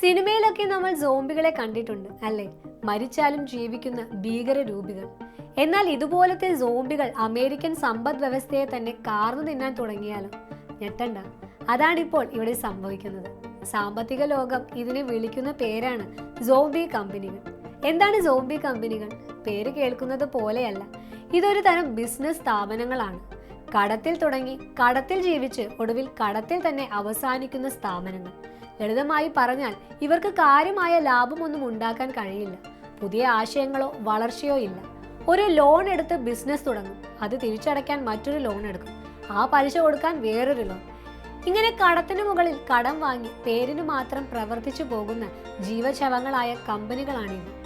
സിനിമയിലൊക്കെ നമ്മൾ സോംബികളെ കണ്ടിട്ടുണ്ട് അല്ലേ? മരിച്ചാലും ജീവിക്കുന്ന ഭീകര രൂപികൾ എന്നാൽ ഇതുപോലത്തെ സോംബികൾ അമേരിക്കൻ സമ്പദ് വ്യവസ്ഥയെ തന്നെ കാർന്നു തിന്നാൻ തുടങ്ങിയാലോ? ഞെട്ടണ്ട. അതാണിപ്പോൾ ഇവിടെ സംഭവിക്കുന്നത്. സാമ്പത്തിക ലോകം ഇതിനെ വിളിക്കുന്ന പേരാണ് സോംബി കമ്പനികൾ. എന്താണ് സോംബി കമ്പനികൾ? പേര് കേൾക്കുന്നത് പോലെയല്ല. ഇതൊരു തരം ബിസിനസ് സ്ഥാപനങ്ങളാണ്. കടത്തിൽ തുടങ്ങി കടത്തിൽ ജീവിച്ച് ഒടുവിൽ കടത്തിൽ തന്നെ അവസാനിക്കുന്ന സ്ഥാപനങ്ങൾ. ലളിതമായി പറഞ്ഞാൽ ഇവർക്ക് കാര്യമായ ലാഭമൊന്നും ഉണ്ടാക്കാൻ കഴിയില്ല. പുതിയ ആശയങ്ങളോ വളർച്ചയോ ഇല്ല. ഒരു ലോൺ എടുത്ത് ബിസിനസ് തുടങ്ങും. അത് തിരിച്ചടയ്ക്കാൻ മറ്റൊരു ലോൺ എടുക്കും. ആ പലിശ കൊടുക്കാൻ വേറൊരു ലോൺ ഇങ്ങനെ കടത്തിനു മുകളിൽ കടം വാങ്ങി പേരിന് മാത്രം പ്രവർത്തിച്ചു പോകുന്ന ജീവശവങ്ങളായ കമ്പനികളാണിത്.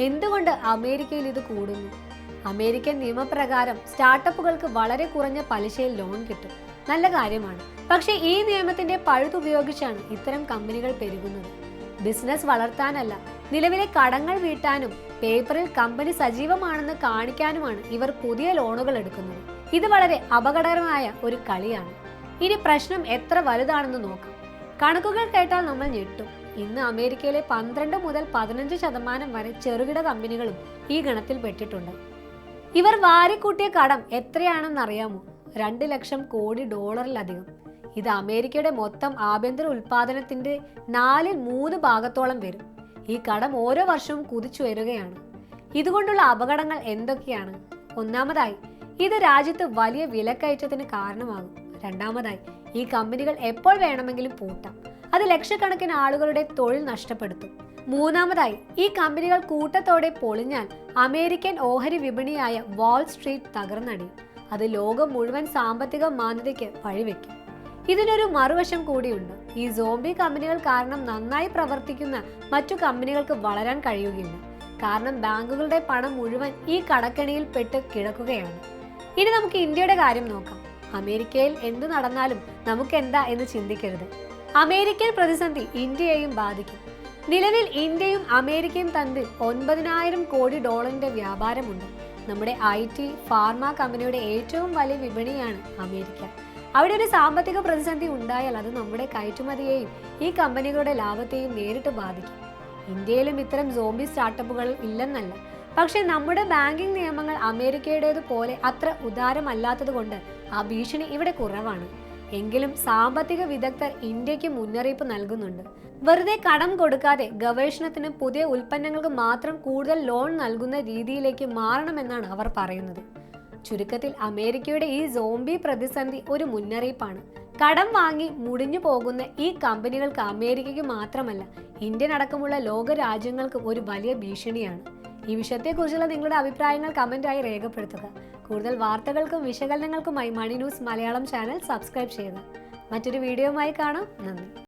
എന്തുകൊണ്ട് അമേരിക്കയിൽ ഇത് കൂടുന്നു? അമേരിക്കൻ നിയമപ്രകാരം സ്റ്റാർട്ടപ്പുകൾക്ക് വളരെ കുറഞ്ഞ പലിശയിൽ ലോൺ കിട്ടും. നല്ല കാര്യമാണ്. പക്ഷേ ഈ നിയമത്തിന്റെ പഴുതുപയോഗിച്ചാണ് ഇത്തരം കമ്പനികൾ പെരുകുന്നത്. ബിസിനസ് വളർത്താനല്ല നിലവിലെ കടങ്ങൾ വീട്ടാനും പേപ്പറിൽ കമ്പനി സജീവമാണെന്ന് കാണിക്കാനുമാണ് ഇവർ പുതിയ ലോണുകൾ എടുക്കുന്നത്. ഇത് വളരെ അപകടകരമായ ഒരു കളിയാണ്. ഇനി പ്രശ്നം എത്ര വലുതാണെന്ന് നോക്കാം. കണക്കുകൾ കേട്ടാൽ നമ്മൾ ഞെട്ടും. ഇന്ന് അമേരിക്കയിലെ പന്ത്രണ്ട് മുതൽ പതിനഞ്ച് ശതമാനം വരെ ചെറുകിട കമ്പനികളും ഈ ഗണത്തിൽ പെട്ടിട്ടുണ്ട്. ഇവർ വാരിക്കൂട്ടിയ കടം എത്രയാണെന്ന് അറിയാമോ രണ്ട് ലക്ഷം കോടി ഡോളറിലധികം. ഇത് അമേരിക്കയുടെ മൊത്തം ആഭ്യന്തര ഉൽപാദനത്തിന്റെ നാലിൽ മൂന്ന് ഭാഗത്തോളം വരും. ഈ കടം ഓരോ വർഷവും കുതിച്ചു വരികയാണ്. ഇതുകൊണ്ടുള്ള അപകടങ്ങൾ എന്തൊക്കെയാണ്? ഒന്നാമതായി ഇത് രാജ്യത്ത് വലിയ വിലക്കയറ്റത്തിന് കാരണമാകും. രണ്ടാമതായി ഈ കമ്പനികൾ എപ്പോൾ വേണമെങ്കിലും പൂട്ടാം. അത് ലക്ഷക്കണക്കിന് ആളുകളുടെ തൊഴിൽ നഷ്ടപ്പെടുത്തും. മൂന്നാമതായി ഈ കമ്പനികൾ കൂട്ടത്തോടെ പൊളിഞ്ഞാൽ അമേരിക്കൻ ഓഹരി വിപണിയായ വാൾ സ്ട്രീറ്റ് തകർന്നടിയും. അത് ലോകം മുഴുവൻ സാമ്പത്തിക മാന്യതയ്ക്ക് വഴിവെക്കും. ഇതിനൊരു മറുവശം കൂടിയുണ്ട്. ഈ സോംബി കമ്പനികൾ കാരണം നന്നായി പ്രവർത്തിക്കുന്ന മറ്റു കമ്പനികൾക്ക് വളരാൻ കഴിയുകയില്ല. കാരണം ബാങ്കുകളുടെ പണം മുഴുവൻ ഈ കടക്കെണിയിൽ പെട്ട് കിടക്കുകയാണ്. ഇനി നമുക്ക് ഇന്ത്യയുടെ കാര്യം നോക്കാം. അമേരിക്കയിൽ എന്തു നടന്നാലും നമുക്ക് എന്താ എന്ന് ചിന്തിക്കരുത്. അമേരിക്കൻ പ്രതിസന്ധി ഇന്ത്യയെയും ബാധിക്കും. നിലവിൽ ഇന്ത്യയും അമേരിക്കയും തമ്മിൽ ഒൻപതിനായിരം കോടി ഡോളറിന്റെ വ്യാപാരമുണ്ട്. നമ്മുടെ ഐ ടി ഫാർമ കമ്പനിയുടെ ഏറ്റവും വലിയ വിപണിയാണ് അമേരിക്ക. അവിടെ ഒരു സാമ്പത്തിക പ്രതിസന്ധി ഉണ്ടായാൽ അത് നമ്മുടെ കയറ്റുമതിയെയും ഈ കമ്പനികളുടെ ലാഭത്തെയും നേരിട്ട് ബാധിക്കും. ഇന്ത്യയിലും ഇത്തരം സോംബി സ്റ്റാർട്ടപ്പുകൾ ഇല്ലെന്നല്ല. പക്ഷേ നമ്മുടെ ബാങ്കിംഗ് നിയമങ്ങൾ അമേരിക്കയുടേതുപോലെ അത്ര ഉദാരമല്ലാത്തത് കൊണ്ട് ആ ഭീഷണി ഇവിടെ കുറവാണ്. എങ്കിലും സാമ്പത്തിക വിദഗ്ധർ ഇന്ത്യയ്ക്ക് മുന്നറിയിപ്പ് നൽകുന്നുണ്ട്. വെറുതെ കടം കൊടുക്കാതെ ഗവേഷണത്തിന് പുതിയ ഉൽപ്പന്നങ്ങൾക്ക് മാത്രം കൂടുതൽ ലോൺ നൽകുന്ന രീതിയിലേക്ക് മാറണമെന്നാണ് അവർ പറയുന്നത്. ചുരുക്കത്തിൽ അമേരിക്കയുടെ ഈ സോംബി പ്രതിസന്ധി ഒരു മുന്നറിയിപ്പാണ്. കടം വാങ്ങി മുടിഞ്ഞു പോകുന്ന ഈ കമ്പനികൾക്ക് അമേരിക്കയ്ക്ക് മാത്രമല്ല ഇന്ത്യൻ അടക്കമുള്ള ലോക രാജ്യങ്ങൾക്കും ഒരു വലിയ ഭീഷണിയാണ്. ഈ വിഷയത്തെക്കുറിച്ചുള്ള നിങ്ങളുടെ അഭിപ്രായങ്ങൾ കമന്റായി രേഖപ്പെടുത്തുക. കൂടുതൽ വാർത്തകൾക്കും വിശകലനങ്ങൾക്കുമായി മണി ന്യൂസ് മലയാളം ചാനൽ സബ്സ്ക്രൈബ് ചെയ്യുക. മറ്റൊരു വീഡിയോയുമായി കാണാം. നന്ദി.